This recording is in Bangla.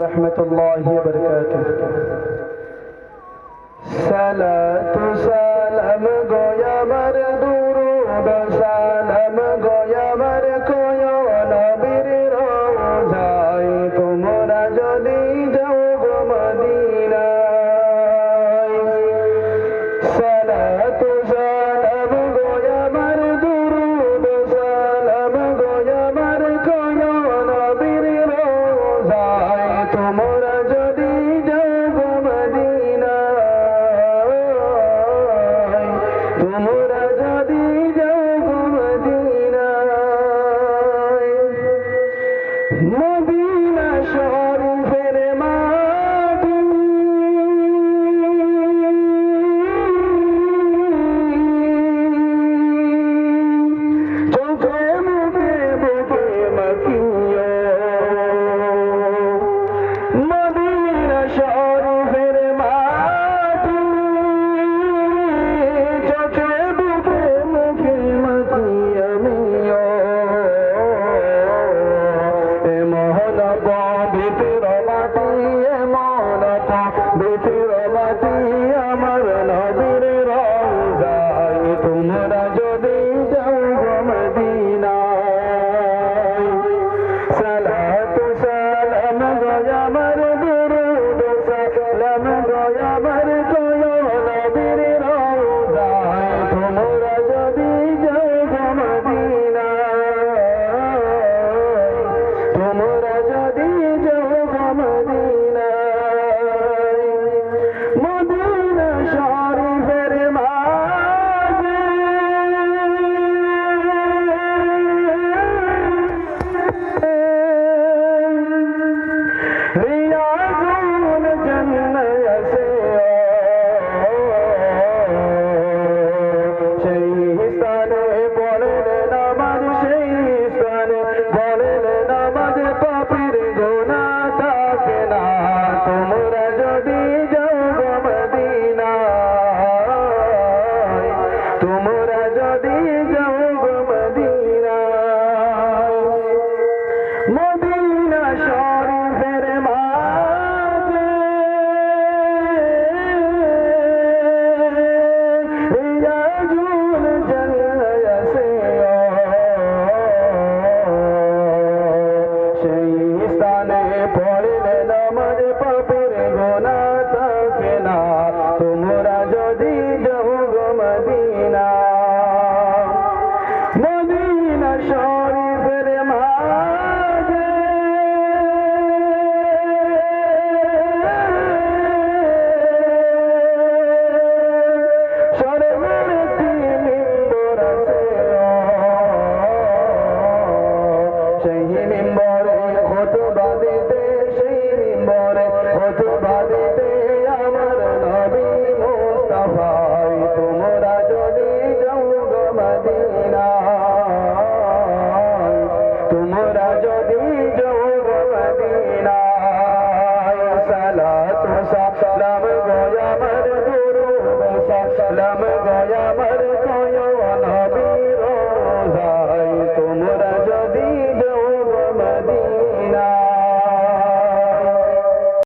ورحمة الله وبركاته صلاة سلام گویا তোমরা যদি যাও মদিনা মদিনা শহর तुम বাড়িতে